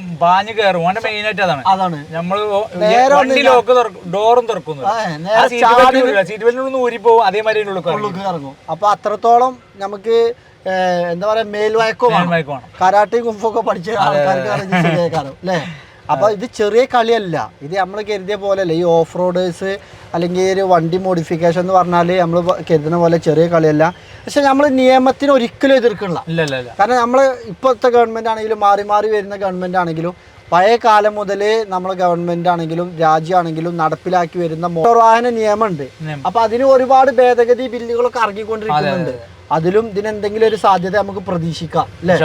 കയറും ഓന്റെ മെയിൻ ആയിട്ട് അതാണ്. അതാണ്. നമ്മൾ വണ്ടി ലോക്ക് ഡോറും തുറക്കുന്നു സീറ്റ് ബെൽറ്റിൽ നിന്ന് ഊരി പോകും അതേമാതിരി ഉള്ളിൽ ഇറങ്ങും. അപ്പൊ അത്രത്തോളം നമുക്ക് എന്താ പറയാ മേൽവഴക്കോ കരാട്ടയും കുംഫൊക്കെ പഠിച്ച ആൾക്കാർക്ക് അറിഞ്ഞ് ശരിയാക്കാനും അല്ലേ? അപ്പൊ ഇത് ചെറിയ കളിയല്ല. ഇത് നമ്മൾ കരുതിയ പോലെയല്ല. ഈ ഓഫ് റോഡേഴ്സ് അല്ലെങ്കിൽ ഒരു വണ്ടി മോഡിഫിക്കേഷൻ എന്ന് പറഞ്ഞാൽ നമ്മൾ കരുതുന്ന പോലെ ചെറിയ കളിയല്ല. പക്ഷെ നമ്മൾ നിയമത്തിന് ഒരിക്കലും എതിർക്കണില്ല. കാരണം നമ്മൾ ഇപ്പോഴത്തെ ഗവൺമെന്റ് ആണെങ്കിലും മാറി മാറി വരുന്ന ഗവൺമെന്റ് ആണെങ്കിലും പഴയ കാലം മുതൽ നമ്മളെ ഗവൺമെന്റ് ആണെങ്കിലും രാജ്യമാണെങ്കിലും നടപ്പിലാക്കി വരുന്ന മോട്ടോർ വാഹന നിയമമുണ്ട്. നിയമം. അപ്പൊ അതിന് ഒരുപാട് ഭേദഗതി ബില്ലുകളൊക്കെ ഇറങ്ങിക്കൊണ്ടിരിക്കുന്നുണ്ട് അതിലും ഇതിനെന്തെങ്കിലും ഒരു സാധ്യത നമുക്ക് പ്രതീക്ഷിക്കാം അല്ലേ.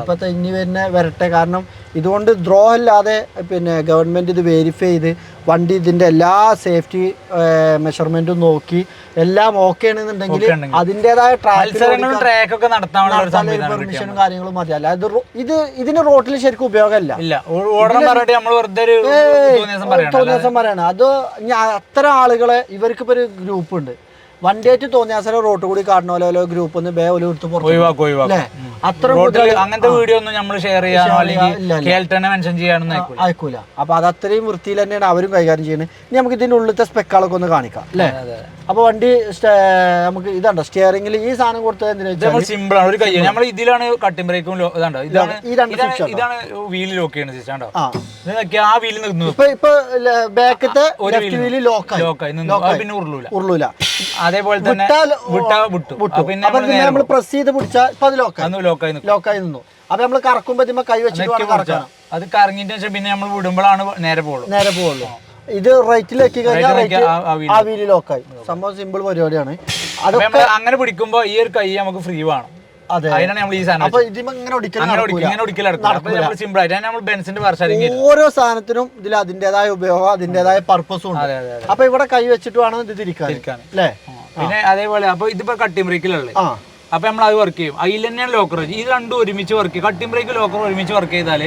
ഇപ്പോഴത്തെ ഇനി തന്നെ വരട്ടെ. കാരണം ഇതുകൊണ്ട് ദ്രോഹമില്ലാതെ പിന്നെ ഗവൺമെന്റ് ഇത് വെരിഫൈ ചെയ്ത് വണ്ടി ഇതിന്റെ എല്ലാ സേഫ്റ്റി മെഷർമെന്റും നോക്കി എല്ലാം ഓക്കെ ആണെന്നുണ്ടെങ്കിൽ അതിന്റേതായ. അതിന്റെതായ നടത്താനുള്ള പെർമിഷനും കാര്യങ്ങളും മതി. അല്ല ഇത് ഇതിന് റോട്ടിൽ ശരിക്കും ഉപയോഗമല്ല. തോന്നിയ ദിവസം പറയണം. അത് അത്തരം അത്ര ആളുകളെ ഇവർക്ക് ഇപ്പൊ ഒരു ഗ്രൂപ്പ് ഉണ്ട്. വണ്ടിയായിട്ട് തോന്നിയ അവസരം റോട്ട് കൂടി കാണുന്ന പോലെ ഗ്രൂപ്പ് ഒന്ന് ബേ ഒരു എടുത്ത് ഒഴിവാക്കും ഒഴിവാക്കും. അത്ര അങ്ങനത്തെ വീഡിയോ ഒന്നും നമ്മൾ ഷെയർ ചെയ്യാനോ അല്ലെങ്കിൽ കേൾട്ടനെ മെൻഷൻ ചെയ്യാനൊന്നും അയക്കൂല അപ്പൊ അത് അത്രയും വൃത്തിയിൽ തന്നെയാണ് അവരും കൈകാര്യം ചെയ്യുന്നത്. ഇനി നമുക്ക് ഇതിന്റെ ഉള്ളിലത്തെ സ്പെക്കാളൊക്കെ ഒന്ന് കാണിക്കാം അല്ലേ അപ്പൊ വണ്ടി നമുക്ക് ഇതാണ്ടോ? സ്റ്റിയറിംഗിൽ ഈ സാധനം കൊടുത്തത് എന്തിനാ സിമ്പിൾ ആണ്. ഒരു കൈ നമ്മൾ ഇതിലാണ് കട്ടിംഗ് ബ്രേക്കും ഇതാണ് ഇതാണ് ഇതാണ് വീൽ ലോക്ക് ചെയ്യുന്ന സിസ്റ്റം ഉണ്ടോ ആ. വീൽ നിന്നു. ഇപ്പൊ ഇപ്പൊ ബാക്കത്തെ വീൽ ലോക്കായി ലോക്കായി പിന്നെ ഉരുളൂല. ഉരുളൂല. അതേപോലെ തന്നെ വിട്ടാ വിട്ടു പിന്നെ നമ്മൾ പ്രസ് ചെയ്ത് പിടിച്ചാൽ ഇപ്പൊ അത് ലോക്കായി ലോക്കായി ലോക്കായി നിന്നു. അപ്പൊ നമ്മൾ കറക്കുമ്പോ കൈ വെച്ചിട്ട് വേണം കറക്കാൻ അത് കറങ്ങിയിട്ട് പിന്നെ നമ്മൾ വിടുമ്പോഴാണ് നേരെ പോകുള്ളൂ നേരെ പോവുള്ളൂ. ഇത് റൈറ്റിലേക്ക് കഴിഞ്ഞാൽ ലോക്കായി. സംഭവം സിമ്പിൾ പരിപാടിയാണ്. അതൊക്കെ അങ്ങനെ പിടിക്കുമ്പോ ഈ ഒരു കൈ നമുക്ക് ഫ്രീ വേണം. ഓരോ സാധനത്തിനും ഇതിൽ അതിന്റേതായ ഉപയോഗം അതിന്റേതായ പർപ്പസും ഉണ്ട്. അപ്പൊ ഇവിടെ കൈ വെച്ചിട്ട് വേണം ഇത് തിരിക്കാൻ. അല്ലേ? പിന്നെ അതേപോലെ അപ്പൊ ഇതിപ്പോ ആ. അപ്പൊ നമ്മൾ അത് വർക്ക് ചെയ്യും. അതിൽ തന്നെയാണ് ലോക്കർ ഈ രണ്ടും ഒരുമിച്ച് വർക്ക് ചെയ്യും. കട്ടിംഗ് ബ്രേക്ക് ലോക്കർ ഒരുമിച്ച് വർക്ക് ചെയ്താൽ.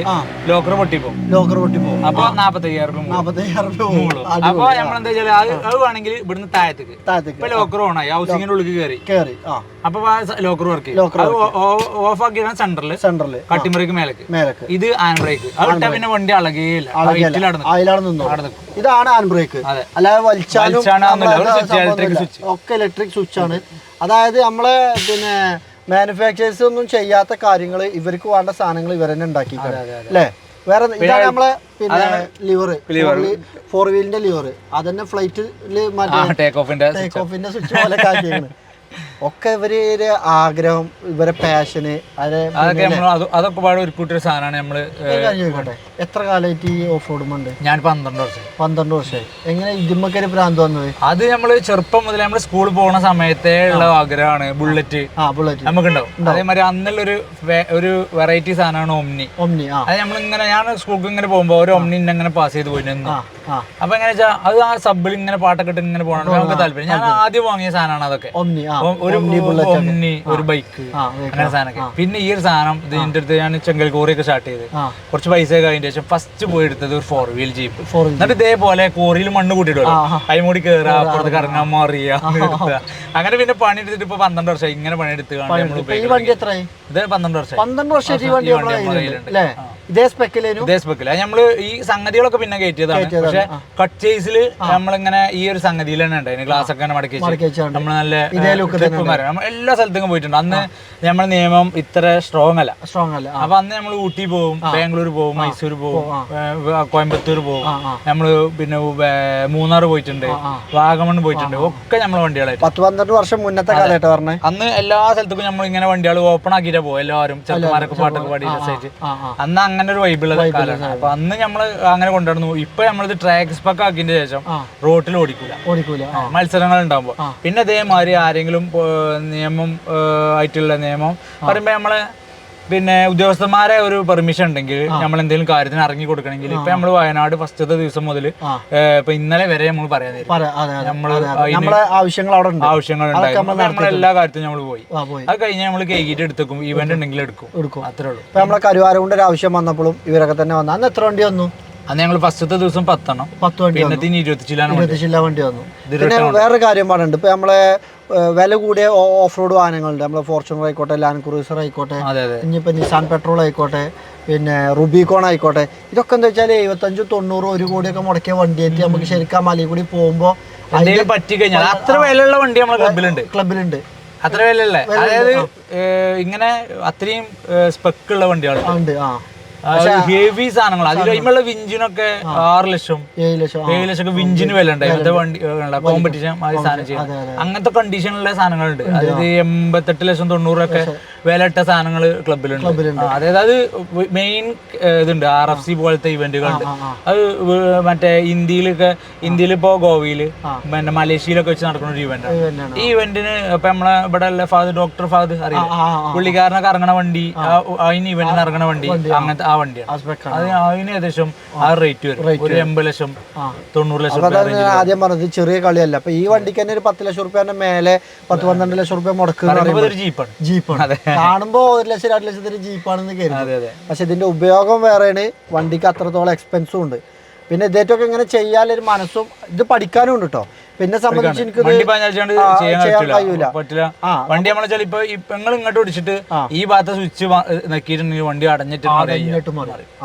ലോക്കർ പൊട്ടിപ്പോകും ലോക്കർ പൊട്ടി പോകും അപ്പൊ നാപ്പത്തയ്യായിരം രൂപ നാപ്പത്തയ്യായിരം രൂപ അപ്പൊ നമ്മൾ എന്താ വെച്ചാൽ അത് അത് വേണമെങ്കിൽ ഇവിടുന്ന് താഴത്തേക്ക്. ഇപ്പൊ ലോക്കർ ഓണായി. ഹൗസിംഗിന്റെ ഉള്ളിൽ കയറി ആ. അപ്പൊ ലോക്കർ വർക്ക് ചെയ്യും. ഓഫ് ആക്കിയാണ് സെന്ററിൽ സെന്ററിൽ കട്ടിംഗ് ബ്രേക്ക് മേലേക്ക്. മേലക്ക്. ഇത് ആൻ ബ്രേക്ക് അത് പിന്നെ വണ്ടി നിൽക്കും. ഇതാണ് ആൻഡ് ബ്രേക്ക്. അല്ലാതെ വലിച്ചാലും ഒക്കെ ഇലക്ട്രിക് സ്വിച്ച് ആണ്. അതായത് നമ്മളെ പിന്നെ മാനുഫാക്ചേഴ്സ് ഒന്നും ചെയ്യാത്ത കാര്യങ്ങൾ ഇവർക്ക് വേണ്ട സാധനങ്ങൾ ഇവർ തന്നെ ഉണ്ടാക്കി അല്ലേ? വേറെ ഇതാണ് നമ്മളെ പിന്നെ ലിവർ ഫോർ വീലിന്റെ ലിവർ അതന്നെ ഫ്ലൈറ്റിൽ മറ്റേ ടേക്ക് ഓഫിന്റെ സ്വിച്ച് പോലെ കാക്കിയാണ് ഒക്കെ ഇവർ ആഗ്രഹം ഇവരെ പാഷന് അതൊക്കെ അതൊക്കെ പാടെ ഒരു കൂട്ടൊരു സാധനമാണ് നമ്മൾ ചോദിക്കട്ടെ? എത്ര കാലമായിട്ട് ഈ ഓഫ് റോഡുമുണ്ട് ഞാൻ പന്ത്രണ്ട് വർഷം പന്ത്രണ്ട് വർഷമായി. എങ്ങനെ ഇതിമ്മക്കൊരു ഭ്രാന്ത് വന്നത്? അത് നമ്മൾ ചെറുപ്പം മുതൽ നമ്മൾ സ്കൂളിൽ പോകുന്ന സമയത്തേ ഉള്ള ആഗ്രഹമാണ്. ബുള്ളറ്റ് ബുള്ളറ്റ് നമുക്കുണ്ടാവും. അതേമാതിരി അന്നുള്ളൊരു ഒരു ഒരു വെറൈറ്റി സാധനമാണ് ഒമ്നി ഒമ്നി അത് നമ്മളിങ്ങനെ ഞാൻ സ്കൂളിൽ ഇങ്ങനെ പോകുമ്പോൾ ഒരു ഒമ്നി ഇന്നെ പാസ് ചെയ്ത് പോയിരുന്നു അപ്പൊ എങ്ങനെ വെച്ചാൽ അത് ആ സബിൽ ഇങ്ങനെ പാട്ടൊക്കെ ഇട്ട് ഇങ്ങനെ പോകണം നമുക്ക് താല്പര്യം. ഞാൻ ആദ്യം വാങ്ങിയ സാധനമാണ് അതൊക്കെ. ഒമ്നി ആ. ഒരു ഒമ്നി ഒരു ബൈക്ക് അങ്ങനെ സാധനമൊക്കെ. പിന്നെ ഈ ഒരു സാധനം ഇതിന്റെ അടുത്ത് ഞാൻ ചെങ്കൽ ഒക്കെ സ്റ്റാർട്ട് ചെയ്ത്. കുറച്ച് പൈസ അതിന്റെ ശേഷം ഫസ്റ്റ് പോയി എടുത്തത് ഒരു ഫോർ വീൽ ജീപ്പ് എന്നിട്ട് ഇതേപോലെ കോറിയിൽ മണ്ണ് കൂട്ടിയിടുമല്ലോ അതിമൂടി കയറുക അപ്പുറത്ത് കറങ്ങാൻ മാറിയ അങ്ങനെ പിന്നെ പണി എടുത്തിട്ട് ഇപ്പൊ പന്ത്രണ്ട് വർഷം ഇങ്ങനെ പണി എടുത്ത് ഇത് പന്ത്രണ്ട് വർഷം പന്ത്രണ്ട് വർഷമായിട്ട് ഇതേ സ്പെക്കിലേനു ഇതേ നമ്മൾ ഈ സംഗതികളൊക്കെ പിന്നെ കയറ്റിയതാണ് പക്ഷെ കട്ട് ചേസിൽ നമ്മളിങ്ങനെ ഈ ഒരു സംഗതിയിൽ തന്നെ ഉണ്ടായിരുന്നു ഗ്ലാസ് ഒക്കെ മടക്കി നമ്മൾ നമ്മൾ നല്ല എല്ലാ സ്ഥലത്തേക്കും പോയിട്ടുണ്ട്. അന്ന് നമ്മളെ നിയമം ഇത്ര സ്ട്രോങ് അല്ല. സ്ട്രോങ് അല്ല. അപ്പൊ അന്ന് നമ്മൾ ഊട്ടി പോകും ബാംഗ്ലൂർ പോകും മൈസൂർ പോകും കോയമ്പത്തൂർ പോകും. നമ്മൾ പിന്നെ മൂന്നാർ പോയിട്ടുണ്ട്. വാഗമൺ പോയിട്ടുണ്ട്. ഒക്കെ നമ്മളെ വണ്ടികളായിട്ട്. പത്ത് പന്ത്രണ്ട് വർഷം മുന്നത്തെ കാലമായിട്ട് പറഞ്ഞേ. അന്ന് എല്ലാ സ്ഥലത്തേക്കും നമ്മൾ ഇങ്ങനെ വണ്ടികൾ ഓപ്പൺ ആക്കിയിട്ടാ പോകും എല്ലാവരും ചെറുപ്പമാരൊക്കെ പാട്ടൊക്കെ പാടി അന്ന് അങ്ങനെ ഒരു വൈബുള്ള കാലമാണ് അപ്പൊ അന്ന് നമ്മൾ അങ്ങനെ കൊണ്ടുവന്നു ഇപ്പൊ നമ്മളിത് ട്രാക്ക് സ്പെക്ക് ആക്കിയതിന് ശേഷം. റോട്ടിൽ ഓടിക്കൂല. ഓടിക്കൂല. മത്സരങ്ങൾ ഉണ്ടാകുമ്പോ പിന്നെ അതേമാതിരി ആരെങ്കിലും നിയമം ആയിട്ടുള്ള നിയമം പറയുമ്പോ നമ്മളെ പിന്നെ ഉദ്യോഗസ്ഥന്മാരെ ഒരു പെർമിഷൻ ഉണ്ടെങ്കിൽ നമ്മൾ എന്തെങ്കിലും കാര്യത്തിന് ഇറങ്ങി കൊടുക്കണമെങ്കിൽ ഇപ്പൊ നമ്മൾ വയനാട് ഫസ്റ്റത്തെ ദിവസം മുതൽ. ഇപ്പൊ ഇന്നലെ വരെ നമ്മൾ പറയാതെ നമ്മൾ നമ്മളെ ആവശ്യങ്ങൾ അവിടെ ആവശ്യങ്ങൾ എല്ലാ കാര്യത്തിനും നമ്മൾ പോയി. അത് കഴിഞ്ഞ് നമ്മൾ കേക്കിട്ട് എടുത്തേക്കും. ഇവന്റ് ഉണ്ടെങ്കിൽ എടുക്കും. എടുക്കും. അത്രേ ഉള്ളൂ. നമ്മളെ നമ്മളെ കരുവാരകൊണ്ട് ഒരു ആവശ്യം വന്നപ്പോഴും ഇവരൊക്കെ തന്നെ വന്നു. അന്ന് എത്ര വണ്ടി വന്നു? അന്ന് ഞങ്ങൾ ഫസ്റ്റത്തെ ദിവസം പത്തെണ്ണം പത്ത് വണ്ടി വന്നു. പിന്നത്തെ ഇനി ഇരുപത്തി വണ്ടി. ഇരുപത്തി ജില്ല വണ്ടി വന്നു. പിന്നെ വേറെ കാര്യം പറയുന്നുണ്ട് ഇപ്പൊ നമ്മളെ ഏഹ്, വില കൂടിയ ഓഫ് റോഡ് വാഹനങ്ങളുണ്ട്. നമ്മളെ ഫോർച്യൂണർ ആയിക്കോട്ടെ ലാൻഡ് ക്രൂസർ ആയിക്കോട്ടെ അതെ അതെ. ഇനിയിപ്പോൾ നിസാൻ പെട്രോൾ ആയിക്കോട്ടെ പിന്നെ റുബിക്കോൺ ആയിക്കോട്ടെ ഇതൊക്കെ എന്താ വെച്ചാൽ എഴുപത്തഞ്ചും തൊണ്ണൂറ് ഒരു കോടിയൊക്കെ മുടക്കിയ വണ്ടിയായിട്ട് നമുക്ക് ശരിക്കും ആ മലയിൽ കൂടി പോകുമ്പോൾ എന്തെങ്കിലും പറ്റി കഴിഞ്ഞാൽ അത്ര വിലയുള്ള വണ്ടി നമ്മളെ ക്ലബിലുണ്ട് ക്ലബിലുണ്ട് അത്ര വിലയുള്ള അതായത് ഏഹ്, ഇങ്ങനെ അത്രയും സ്പെക്കുള്ള ഉള്ള വണ്ടികൾ ഉണ്ട് ആ. ഹെവി സാധനങ്ങൾ അതിലുള്ള വിഞ്ചിനൊക്കെ ആറ് ലക്ഷം ഏഴ് ലക്ഷം. ഏഴ് ലക്ഷം വിഞ്ചിന് വില ഉണ്ട്. വണ്ടി കോമ്പറ്റീഷൻ സാധനം ചെയ്യാം. അങ്ങനത്തെ കണ്ടീഷനിലുള്ള സാധനങ്ങളുണ്ട്. അതായത് എൺപത്തെട്ട് ലക്ഷം തൊണ്ണൂറൊക്കെ വില ഇട്ട സാധനങ്ങൾ ക്ലബിലുണ്ട് അതായത് അത് മെയിൻ ഇതുണ്ട്. ആർ എഫ് സി പോലത്തെ ഇവന്റുകളുണ്ട്. അത് മറ്റേ ഇന്ത്യയിലൊക്കെ ഇന്ത്യയിൽ ഇപ്പോ ഗോവയിൽ പിന്നെ മലേഷ്യയിലൊക്കെ വെച്ച് നടക്കുന്ന ഒരു ഇവന്റ് ഈ ഇവന്റിന് ഇപ്പൊ നമ്മളെ ഇവിടെ ഉള്ള ഫാദർ ഡോക്ടർ ഫാദർ അറിയാം. പുള്ളിക്കാരനൊക്കെ ഇറങ്ങണ വണ്ടി അതിന് ഇവന്റിന് ഇറങ്ങണ വണ്ടി അങ്ങനത്തെ വണ്ടിയാണ്. അതിന് ഏകദേശം ആ. റേറ്റ് വരും. ഒരു എൺപത് ലക്ഷം. തൊണ്ണൂറ് ലക്ഷം ആദ്യം പറഞ്ഞത് ചെറിയ കളിയല്ല. അപ്പൊ ഈ വണ്ടിക്ക് തന്നെ ഒരു പത്ത് ലക്ഷം റുപ്യന്റെ മേലെ പത്ത് പന്ത്രണ്ട് ലക്ഷം റുപ്യ മുടക്ക് എന്ന് പറയുമ്പോൾ പറയുമ്പോൾ ഇതൊരു ജീപ്പാണ് ജീപ്പാണ്. കാണുമ്പോ ഒരു ലക്ഷം രണ്ട് ലക്ഷത്തിന് ജീപ്പാണെന്ന് കരുതി. പക്ഷെ ഇതിന്റെ ഉപയോഗം വേറെയാണ്. വണ്ടിക്ക് അത്രത്തോളം എക്സ്പെൻസും ഉണ്ട്. പിന്നെ ഇതേറ്റൊക്കെ ഇങ്ങനെ ചെയ്യാനൊരു മനസ്സും ഇത് പഠിക്കാനും ഉണ്ട് കേട്ടോ പിന്നെ സംബന്ധിച്ച് എനിക്ക് വണ്ടി ചെയ്യാൻ കഴിയൂല. പറ്റില്ല. നമ്മളെ വെച്ചാൽ ഇപ്പൊ നിങ്ങൾ ഇങ്ങോട്ട് ഓടിച്ചിട്ട് ആ. ഈ ഭാഗത്തെ സ്വിച്ച് നക്കിയിട്ടുണ്ടെങ്കിൽ വണ്ടി അടഞ്ഞിട്ട്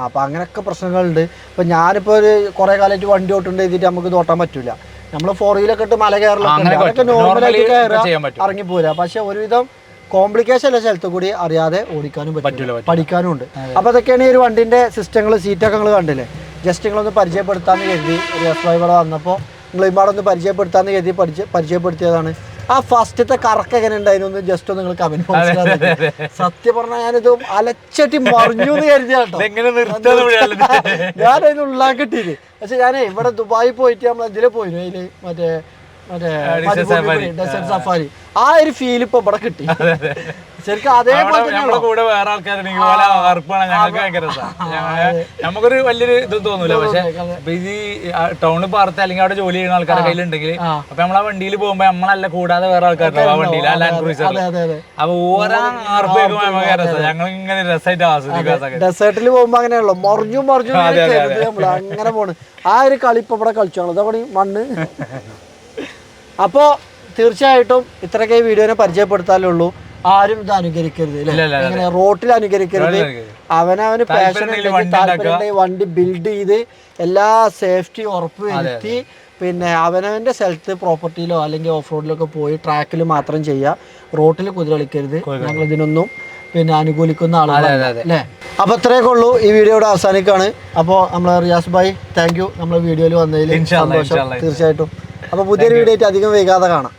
അപ്പൊ അങ്ങനെയൊക്കെ പ്രശ്നങ്ങളുണ്ട്. ഇപ്പൊ ഞാനിപ്പോ ഒരു കുറെ കാലമായിട്ട് വണ്ടി ഓട്ടുണ്ട് എഴുതിട്ട് നമുക്ക് തോട്ടാൻ പറ്റൂല. നമ്മൾ ഫോർ വീലൊക്കെ ഇട്ട് മല കയറലൊക്കെ. നോർമലായിട്ട് കയറുക. ഇറങ്ങി പോരാ. പക്ഷെ ഒരുവിധം കോംപ്ലിക്കേഷൻ ഉള്ള സ്ഥലത്ത് കൂടി അറിയാതെ ഓടിക്കാനും പറ്റൂല, പറ്റില്ല പറ്റൂല. പഠിക്കാനും ഉണ്ട്. അപ്പൊ അതൊക്കെയാണ് ഈ ഒരു വണ്ടിന്റെ സിസ്റ്റങ്ങൾ സീറ്റൊക്കെ നിങ്ങൾ കണ്ടില്ലേ? ജസ്റ്റ് നിങ്ങളൊന്ന് പരിചയപ്പെടുത്താന്ന് കരുതി ഒരു എസ് ഐ വന്നപ്പോ വന്നപ്പോൾ നിങ്ങൾ ഇമ്പാടൊന്ന് പരിചയപ്പെടുത്താന്ന് കരുതി പരിചയ പരിചയപ്പെടുത്തിയതാണ്. ആ ഫസ്റ്റത്തെ കറക്ക് എങ്ങനെ ഉണ്ടായിരുന്നു ജസ്റ്റ് ഒന്ന് നിങ്ങൾ കമന്റ് ബോക്സിൽ സത്യം പറഞ്ഞാൽ ഞാനിത് അലച്ചട്ടി മറിഞ്ഞു എന്ന് കരുതിയാട്ടോ ഞാൻ അതിന് ഉള്ളാക്കിട്ടില്ല പക്ഷെ ഞാനേ ഇവിടെ ദുബായി പോയിട്ട് നമ്മൾ ഇതിൽ പോയിരുന്നു അതിൽ മറ്റേ സഫാരി. ആ. ഒരു ഫീൽ ഇപ്പൊ ഇവിടെ കിട്ടി. ശരിക്കും അതേപോലെ കൂടെ വേറെ ആൾക്കാരുണ്ടെങ്കിൽ നമുക്കൊരു വലിയൊരു ഇത് തോന്നൂല. പക്ഷെ ഈ ഇത് ടൗണിൽ പാർത്ത് അല്ലെങ്കിൽ അവിടെ ജോലി ചെയ്യുന്ന ആൾക്കാരുടെ കയ്യിലുണ്ടെങ്കിൽ. അപ്പൊ നമ്മൾ ആ വണ്ടിയിൽ പോകുമ്പോ നമ്മളല്ല കൂടാതെ വേറെ ആൾക്കാരുണ്ടാവും. ആ വണ്ടിയിൽ ആ ലാൻഡ് ക്രൂസർ അപ്പൊ ഓരോ ആർപ്പേക്കും ഞങ്ങൾ ഇങ്ങനെ രസമായിട്ട് ആസ്വദിക്കുക ഡെസേർട്ടിൽ പോകുമ്പോ അങ്ങനെയുള്ളൂ മറിഞ്ഞു മറിഞ്ഞു അങ്ങനെ പോണ്. ആ ഒരു കളി ഇപ്പൊ ഇവിടെ കളിച്ചോളൂ അതവിടെ മണ്ണ്. അപ്പോ തീർച്ചയായിട്ടും ഇത്രയൊക്കെ ഈ വീഡിയോനെ പരിചയപ്പെടുത്താലുള്ളൂ ആരും ഇത് അനുകരിക്കരുത് ഇങ്ങനെ റോട്ടിൽ അനുകരിക്കരുത്. അവനവന് പാഷൻ വണ്ടി താല്പര്യം വണ്ടി ബിൽഡ് ചെയ്ത് എല്ലാ സേഫ്റ്റി ഉറപ്പ് വരുത്തി പിന്നെ അവനവന്റെ സ്ഥലത്ത് പ്രോപ്പർട്ടിയിലോ അല്ലെങ്കിൽ ഓഫ് റോഡിലൊക്കെ പോയി ട്രാക്കിൽ മാത്രം ചെയ്യുക റോട്ടിൽ കുതിര കളിക്കരുത് ഞങ്ങൾ ഇതിനൊന്നും പിന്നെ അനുകൂലിക്കുന്ന ആളുകളാണ്. അല്ലേ അപ്പൊ ഇത്രയൊക്കെ ഉള്ളൂ ഈ വീഡിയോ ഇവിടെ അവസാനിക്കാണ്. അപ്പോൾ നമ്മളെ റിയാസ് ഭായ് താങ്ക് യു നമ്മളെ വീഡിയോയിൽ വന്നതിൽ സന്തോഷം. തീർച്ചയായിട്ടും. അപ്പൊ പുതിയൊരു വീഡിയോ ആയിട്ട് അധികം വൈകാതെ കാണാം.